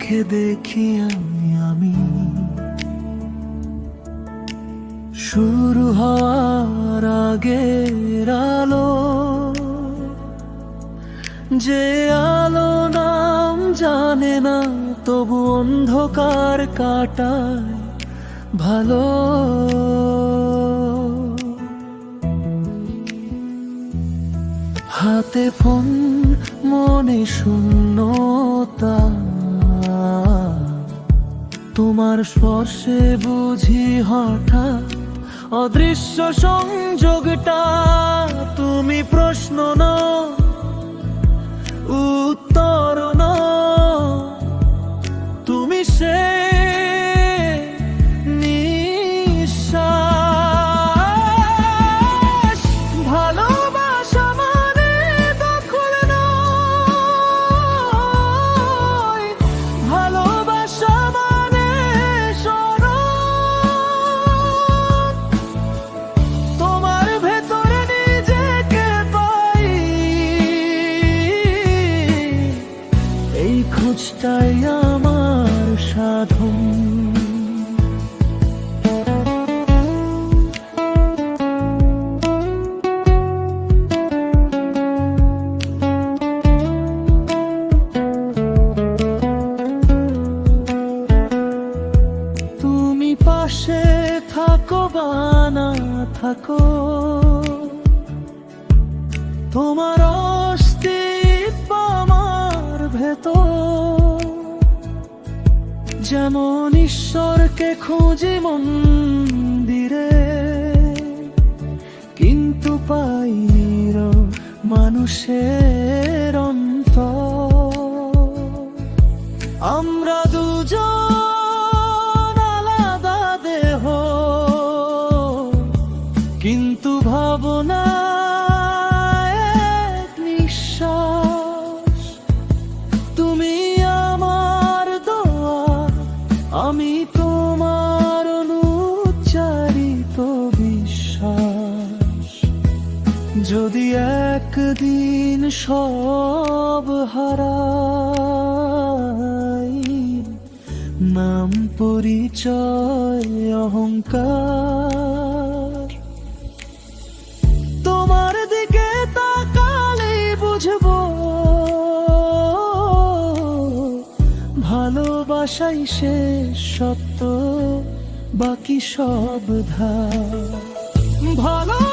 আমি আমি। শুরু হওয়ার আগের আলো, যে আলো নাম জানে না, তবু অন্ধকার কাটায় ভালো। হাতে ফোন, মনে শূন্যতা তোমার স্পর্শে বুঝি হঠাৎ অদৃশ্য সংযোগটা তুমি প্রশ্ন না উত্তর খোঁজটাই আমার সাধন। তুমি পাশে থাকো বা না থাকো তোমার অস্তিত্ব আমার ভেতর। যেমন ঈশ্বরকে খুঁজি মন্দিরে কিন্তু পাই নীরব মানুষের আমি তোমার অনুচ্চারিত বিশ্বাস। যদি একদিন সব হারাই নাম পরিচয় অহংকার ভালোবাসাই শেষ সত্য বাকি সব ধার। ভালো